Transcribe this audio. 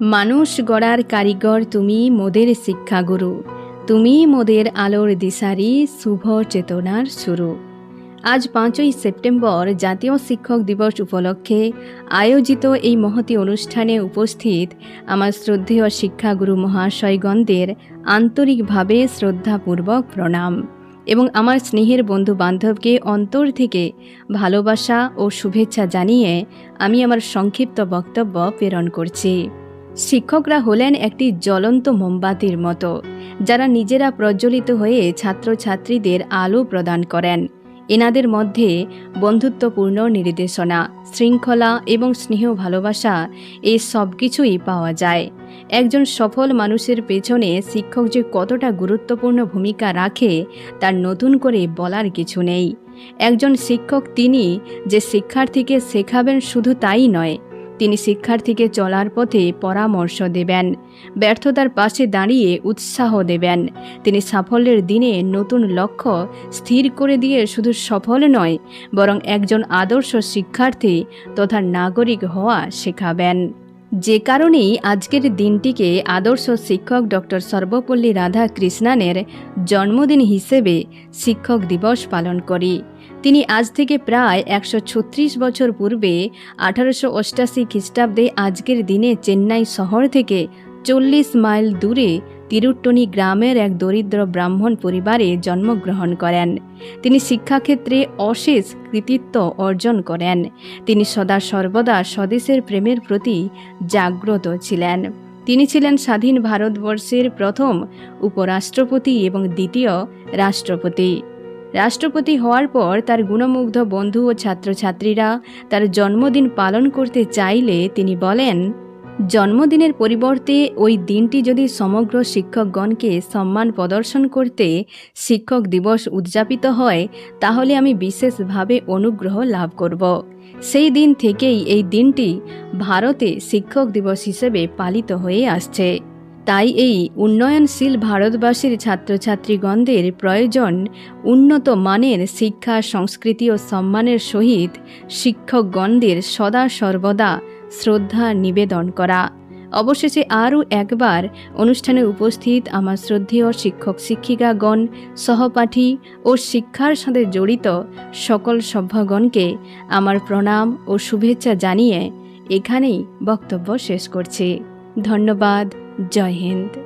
মানুষ গড়ার কারিগর তুমি মোদের শিক্ষাগুরু। তুমি মোদের আলোর দিশারি, শুভ চেতনার শুরু। আজ পাঁচই সেপ্টেম্বর জাতীয় শিক্ষক দিবস উপলক্ষে আয়োজিত এই মহতি অনুষ্ঠানে উপস্থিত আমার শ্রদ্ধেয় শিক্ষাগুরু মহাশয়গণদের আন্তরিকভাবে শ্রদ্ধাপূর্বক প্রণাম এবং আমার স্নেহের বন্ধু বান্ধবকে অন্তর থেকে ভালোবাসা ও শুভেচ্ছা জানিয়ে আমি আমার সংক্ষিপ্ত বক্তব্য প্রেরণ করছি। শিক্ষকরা হলেন একটি জ্বলন্ত মোমবাতির মতো, যারা নিজেরা প্রজ্বলিত হয়ে ছাত্রছাত্রীদের আলো প্রদান করেন। এনাদের মধ্যে বন্ধুত্বপূর্ণ নির্দেশনা, শৃঙ্খলা এবং স্নেহ ভালোবাসা এই সব কিছুই পাওয়া যায়। একজন সফল মানুষের পেছনে শিক্ষক যে কতটা গুরুত্বপূর্ণ ভূমিকা রাখে তার নতুন করে বলার কিছু নেই। একজন শিক্ষক তিনি যে শিক্ষার্থীকে শেখাবেন শুধু তাই নয় তিনি শিক্ষার্থীকে চলার পথে পরামর্শ দেবেন, ব্যর্থতার পাশে দাঁড়িয়ে উৎসাহ দেবেন। তিনি সাফল্যের দিনে নতুন লক্ষ্য স্থির করে দিয়ে শুধু সফল নয়, বরং একজন আদর্শ শিক্ষার্থী তথা নাগরিক হওয়া শেখাবেন। যে কারণেই আজকের দিনটিকে আদর্শ শিক্ষক ডক্টর সর্বপল্লী রাধাকৃষ্ণানের জন্মদিন হিসেবে শিক্ষক দিবস পালন করি। তিনি আজ থেকে প্রায় একশো ছত্রিশ বছর পূর্বে আঠারোশো অষ্টাশি খ্রিস্টাব্দে আজকের দিনে চেন্নাই শহর থেকে চল্লিশ মাইল দূরে তিরুট্টনি গ্রামের এক দরিদ্র ব্রাহ্মণ পরিবারে জন্মগ্রহণ করেন। তিনি শিক্ষাক্ষেত্রে অশেষ কৃতিত্ব অর্জন করেন। তিনি সদা সর্বদা স্বদেশের প্রেমের প্রতি জাগ্রত ছিলেন। তিনি ছিলেন স্বাধীন ভারতবর্ষের প্রথম উপরাষ্ট্রপতি এবং দ্বিতীয় রাষ্ট্রপতি। রাষ্ট্রপতি হওয়ার পর তার গুণমুগ্ধ বন্ধু ও ছাত্রছাত্রীরা তার জন্মদিন পালন করতে চাইলে তিনি বলেন জন্মদিনের পরিবর্তে ওই দিনটি যদি সমগ্র শিক্ষকগণকে সম্মান প্রদর্শন করতে শিক্ষক দিবস উদযাপিত হয়, তাহলে আমি বিশেষভাবে অনুগ্রহ লাভ করব। সেই দিন থেকেই এই দিনটি ভারতে শিক্ষক দিবস হিসেবে পালিত হয়ে আসছে। তাই এই উন্নয়নশীল ভারতবাসীর ছাত্রছাত্রীগণদের প্রয়োজন উন্নত মানের শিক্ষা, সংস্কৃতি ও সম্মানের সহিত শিক্ষকগণদের সদা সর্বদা শ্রদ্ধা নিবেদন করা। অবশেষে আরও একবার অনুষ্ঠানে উপস্থিত আমার শ্রদ্ধেয় শিক্ষক শিক্ষিকাগণ, সহপাঠী ও শিক্ষার সাথে জড়িত সকল সভ্যগণকে আমার প্রণাম ও শুভেচ্ছা জানিয়ে এখানেই বক্তব্য শেষ করছি। ধন্যবাদ। জয় হিন্দ।